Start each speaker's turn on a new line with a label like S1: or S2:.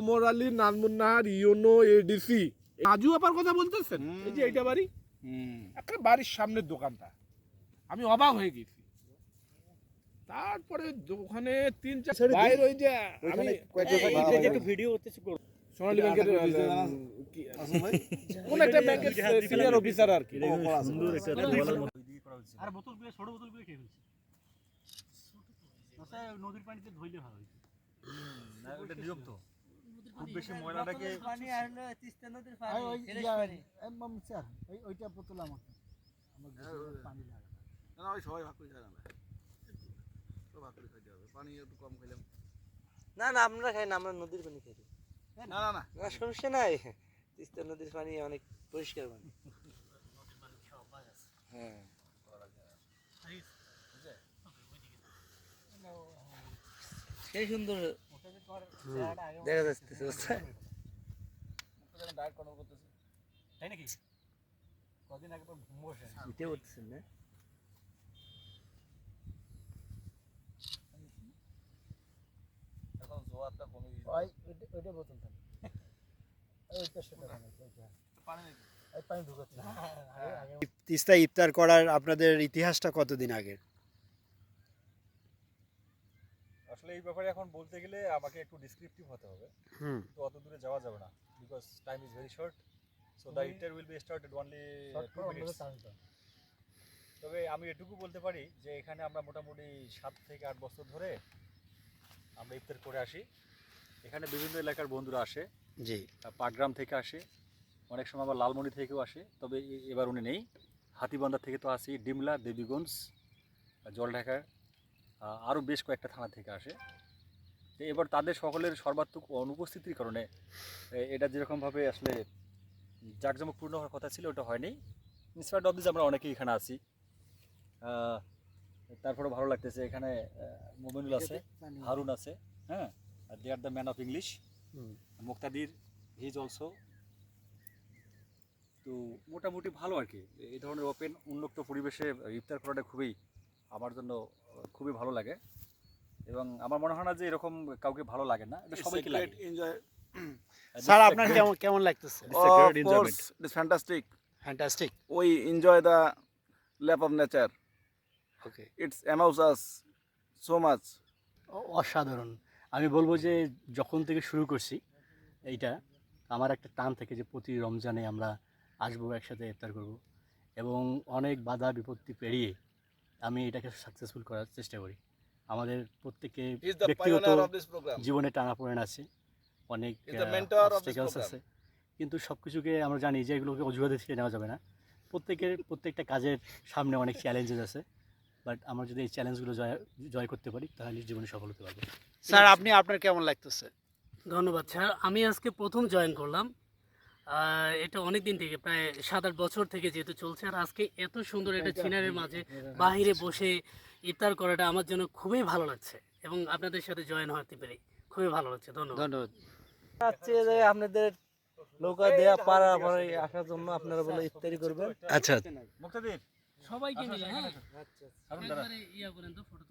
S1: Omar Ali Nazmunnahar UNO ADC. আজু আপার কথা বলতেছেন? এই যে এইটা বাড়ি? একটা বাড়ির সামনের দোকানটা। আমি অবাক হয়ে গেছি। তারপরে ওখানে তিন চার বাইরে ওই যে আমি একটু
S2: ভিডিও করতেছি
S1: সোনালী ব্যাংকের কোন একটা ব্যাংকের সিনিয়র অফিসার আর কি।
S2: আর বোতলগুলো ছোট বোতলগুলো খেয়ে ফেলছি। আচ্ছা, নদীর পানিতে ধুইলে ভালো হইতো।
S3: না ওটা নিয়ম তো খুব বেশি ময়লাটাকে
S4: পানি আসলে তিস্তা নদীর
S5: আর
S4: পানি।
S5: স্যার, ওই- ওইটা বোতল আমাকে। আমার বোতলে পানি লাগে। না।
S3: ওই সবাই ভাগ করে খাই না তো ভাগ করে খাইতে হবে। পানি একটু কম খাইলাম।
S4: না না আমরা খাই না আমরা নদীর পানি খাই।
S3: না। না না
S4: না। সমস্যা নাই। তিস্তা নদীর পানি অনেক পরিষ্কার পানি। হ্যাঁ। সেই সুন্দর দেখা যাচ্ছে বুঝছ?
S3: ডায়েট কন্ট্রোল করতেছি
S2: তাই নাকি? কদিন আগে পর ঘুম বসে
S4: শীতে উঠছেন না।
S3: এখন জোয়ারটা কমে গেছে।
S5: ওই- ওইটা- ওইটা বোতল থাকে। ওইটা সেটা
S3: পানি
S5: পানি ঢুকাচ্ছে। না। আগে- আগে
S6: তিস্তা ইফতার করার আপনাদের ইতিহাসটা কতদিন আগের?
S7: আসলে এই ব্যাপারে এখন বলতে গেলে আমাকে একটু ডিসক্রিপটিভ হতে হবে। তো অত দূরে যাওয়া যাবে না because time is very short so the inter will be started only
S5: short
S7: two. Minutes তবে আমি এটুকু বলতে পারি যে এখানে আমরা মোটামুটি সাত থেকে আট বছর ধরে আমরা ইফতার করে আসি। এখানে বিভিন্ন এলাকার বন্ধুরা আসে।
S6: জি।
S7: পাটগ্রাম থেকে আসে অনেক সময় আবার লালমনি থেকেও আসে তবে এবার উনি নেই। হাতিবান্ধা থেকে তো আসি ডিমলা দেবীগঞ্জ জলঢাকা আরও বেশ কয়েকটা থানা থেকে আসে। তো এবার তাদের সকলের সর্বাত্মক অনুপস্থিতির কারণে এটা যেরকমভাবে আসলে জাঁকজমকপূর্ণ হওয়ার কথা ছিল ওটা হয়নি। ইনস্পাইট অফ দিস আমরা অনেকেই এখানে আছি। তারপরে ভালো লাগতেছে এখানে মোমিনুল আছে
S5: পানি-
S7: হারুন আছে হ্যাঁ they are the man of English Muktadir he is also তো মোটামুটি ভালো আর কি এই ধরনের ওপেন উন্মুক্ত পরিবেশে ইফতার করাটা খুবই আমার জন্য খুবই ভালো লাগে। এবং আমার মনে হয় না যে এরকম কাউকে ভালো লাগে না এটা সবাইকে লাগে।
S3: এনজয়
S6: স্যার আপনার কেমন কেমন লাগতেছে?
S3: Is fantastic.
S6: Fantastic
S3: we enjoy the lap of nature.
S6: Okay
S3: it's amuse us so
S2: অ- অসাধারণ। আমি বলব যে যখন থেকে শুরু করছি এইটা আমার একটা টান থেকে যে প্রতি রমজানে আমরা আসব একসাথে ইফতার করব। এবং অনেক বাধা বিপত্তি পেরিয়ে আমি এটাকে সাকসেসফুল করার চেষ্টা করি। আমাদের প্রত্যেকে ব্যক্তিগত জীবনে টানাপোড়েন আছে। অনেক. আছে। কিন্তু সব কিছুকে আমরা জানি যে এগুলোকে অজুহাতে ছেড়ে নেওয়া যাবে না। প্রত্যেকের প্রত্যেকটা কাজের সামনে অনেক চ্যালেঞ্জেস আছে। বাট আমরা যদি এই চ্যালেঞ্জগুলো জয় জয় করতে পারি তাহলে জীবনে সফল হতে পারব।
S6: স্যার আপনি আপনার কেমন লাগতেছে?
S8: ধন্যবাদ স্যার। আমি আজকে প্রথম জয়েন করলাম। এটা অনেক দিন থেকে প্রায় সাত আট বছর থেকে যেহেতু চলছে আর আজকে এত সুন্দর একটা সিনারির মাঝে বাহিরে বসে ইফতার করাটা আমার জন্য খুবই ভালো লাগছে এবং আপনাদের সাথে জয়েন হতে পেরে খুবই ভালো লাগছে। ধন্যবাদ।
S6: ধন্যবাদ।
S4: যে আপনাদের নৌকা দেয়া পাড়া পরে আসার জন্য আপনারা বলে ইফতারি করবেন।
S6: আচ্ছা।
S7: মুক্তাদির।
S8: সবাইকে মিলে হ্যাঁ।
S7: দাঁড়া
S8: একবারে ইয়া করেন তো ফটো